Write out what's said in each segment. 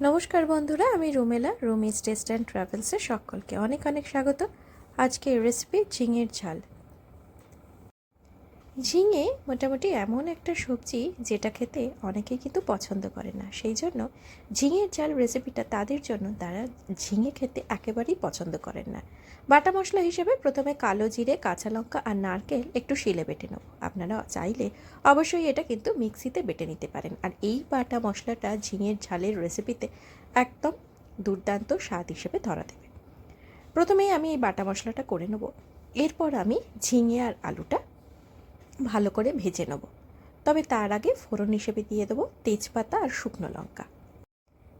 নমস্কার বন্ধুরা, আমি রুমেলা রুমিজ টেস্ট অ্যান্ড ট্রাভেলসের সকলকে অনেক অনেক স্বাগত। আজকে রেসিপি ঝিঙের ঝাল। ঝিঙে মোটামুটি এমন একটা সবজি যেটা খেতে অনেকেই কিন্তু পছন্দ করে না। সেই জন্য ঝিঙের ঝাল রেসিপিটা তাদের জন্য তারা ঝিঙে খেতে একেবারেই পছন্দ করেন না। বাটা মশলা হিসেবে প্রথমে কালো জিরে, কাঁচা লঙ্কা আর নারকেল একটু শিলে বেটে নেব। আপনারা চাইলে অবশ্যই এটা কিন্তু মিক্সিতে বেটে নিতে পারেন। আর এই বাটা মশলাটা ঝিঙের ঝালের রেসিপিতে একদম দুর্দান্ত স্বাদ হিসেবে ধরা দেবে। প্রথমেই আমি এই বাটা মশলাটা করে নেব। এরপর আমি ঝিঙে আর আলুটা ভালো করে ভেজে নেব। তবে তার আগে ফোড়ন হিসেবে দিয়ে দেবো তেজপাতা আর শুকনো লঙ্কা।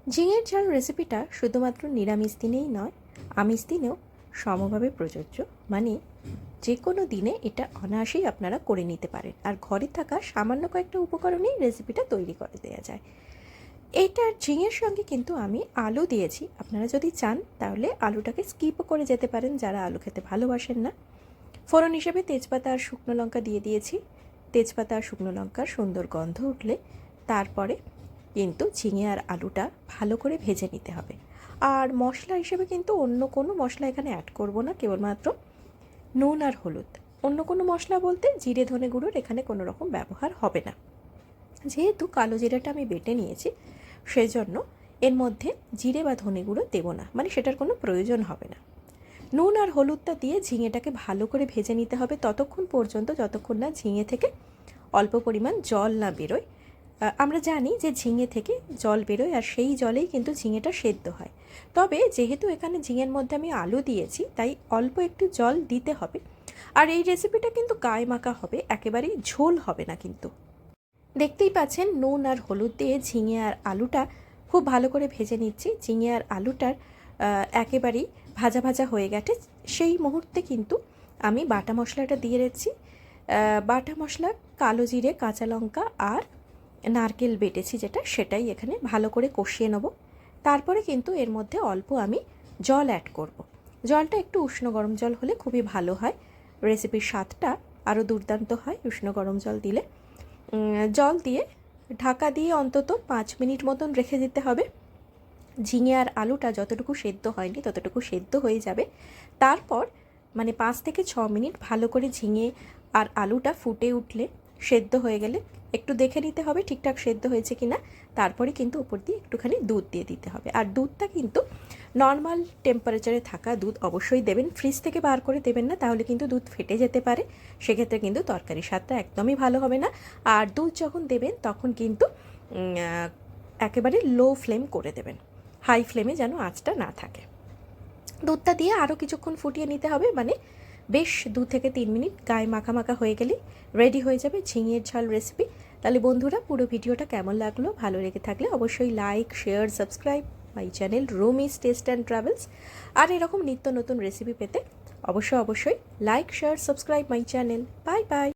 ঝিঙের ঝাল রেসিপিটা শুধুমাত্র নিরামিষ দিনেই নয়, আমিষ দিনেও সমভাবে প্রযোজ্য। মানে যে কোনো দিনে এটা অনায়াসেই আপনারা করে নিতে পারেন। আর ঘরে থাকা সামান্য কয়েকটা উপকরণেই রেসিপিটা তৈরি করে দেওয়া যায়। এইটার ঝিঙের সঙ্গে কিন্তু আমি আলু দিয়েছি। আপনারা যদি চান তাহলে আলুটাকে স্কিপও করে যেতে পারেন, যারা আলু খেতে ভালোবাসেন না। ফোড়ন হিসেবে তেজপাতা আর শুকনো লঙ্কা দিয়ে দিয়েছি। তেজপাতা আর শুকনো লঙ্কার সুন্দর গন্ধ উঠলে তারপরে কিন্তু ঝিঙে আর আলুটা ভালো করে ভেজে নিতে হবে। আর মশলা হিসেবে কিন্তু অন্য কোনো মশলা এখানে অ্যাড করব না, কেবলমাত্র নুন আর হলুদ। অন্য কোনো মশলা বলতে জিরে, ধনে গুঁড়োর এখানে কোনো রকম ব্যবহার হবে না। যেহেতু কালো জিরাটা আমি বেটে নিয়েছি সেই জন্য এর মধ্যে জিরে বা ধনে গুঁড়ো দেবো না মানে সেটার কোনো প্রয়োজন হবে না। নুন আর হলুদটা দিয়ে ঝিঙেটাকে ভালো করে ভেজে নিতে হবে ততক্ষণ পর্যন্ত, যতক্ষণ না ঝিঙে থেকে অল্প পরিমাণ জল না বেরোয়। আমরা জানি যে ঝিঙে থেকে জল বেরোয় আর সেই জলেই কিন্তু ঝিঙেটা সেদ্ধ হয়। তবে যেহেতু এখানে ঝিঙের মধ্যে আমি আলু দিয়েছি, তাই অল্প একটু জল দিতে হবে। আর এই রেসিপিটা কিন্তু গায়ে মাখা হবে, একেবারেই ঝোল হবে না কিন্তু। দেখতেই পাচ্ছেন নুন আর হলুদ দিয়ে ঝিঙে আর আলুটা খুব ভালো করে ভেজে নিচ্ছি। ঝিঙে আর আলুটার একেবারেই ভাজা ভাজা হয়ে গেছে। সেই মুহূর্তে কিন্তু আমি বাটা মশলাটা দিয়ে দিচ্ছি বাটা মশলা, কালো জিরে, কাঁচা লঙ্কা আর নারকেল বেটেছি যেটা, সেটাই এখানে ভালো করে কষিয়ে নেব। তারপরে কিন্তু এর মধ্যে অল্প আমি জল অ্যাড করব। জলটা একটু উষ্ণ গরম জল হলে খুবই ভালো হয়। রেসিপির স্বাদটা আরও দুর্দান্ত হয় উষ্ণ গরম জল দিলে। জল দিয়ে ঢাকা দিয়ে অন্তত পাঁচ মিনিট মতন রেখে দিতে হবে। ঝিঙে আর আলুটা যতটুকু সেদ্ধ হয়নি ততটুকু সেদ্ধ হয়ে যাবে। তারপর মানে পাঁচ থেকে ছ মিনিট ভালো করে ঝিঙে আর আলুটা ফুটে উঠলে সেদ্ধ হয়ে গেলে একটু দেখে নিতে হবে ঠিকঠাক সেদ্ধ হয়েছে কি না তারপরে কিন্তু উপর দিয়ে একটুখানি দুধ দিয়ে দিতে হবে। আর দুধটা কিন্তু নর্মাল টেম্পারেচারে থাকা দুধ অবশ্যই দেবেন। ফ্রিজ থেকে বার করে দেবেন না, তাহলে কিন্তু দুধ ফেটে যেতে পারে। সেক্ষেত্রে কিন্তু তরকারি স্বাদটা একদমই ভালো হবে না। আর দুধ যখন দেবেন, তখন কিন্তু একেবারে লো ফ্লেম করে দেবেন। হাই ফ্লেমে যেন আঁচটা না থাকে। দুধটা দিয়ে আরও কিছুক্ষণ ফুটিয়ে নিতে হবে মানে বেশ দু থেকে তিন মিনিট গায়ে মাখা মাখা হয়ে গেলে রেডি হয়ে যাবে ঝিঙের ঝাল রেসিপি তাহলে বন্ধুরা, পুরো ভিডিওটা কেমন লাগল? ভালো লেগে থাকলে অবশ্যই like share subscribe my channel room is taste and travels আর এরকম নিত্য নতুন রেসিপি পেতে অবশ্যই অবশ্যই like share subscribe my channel bye bye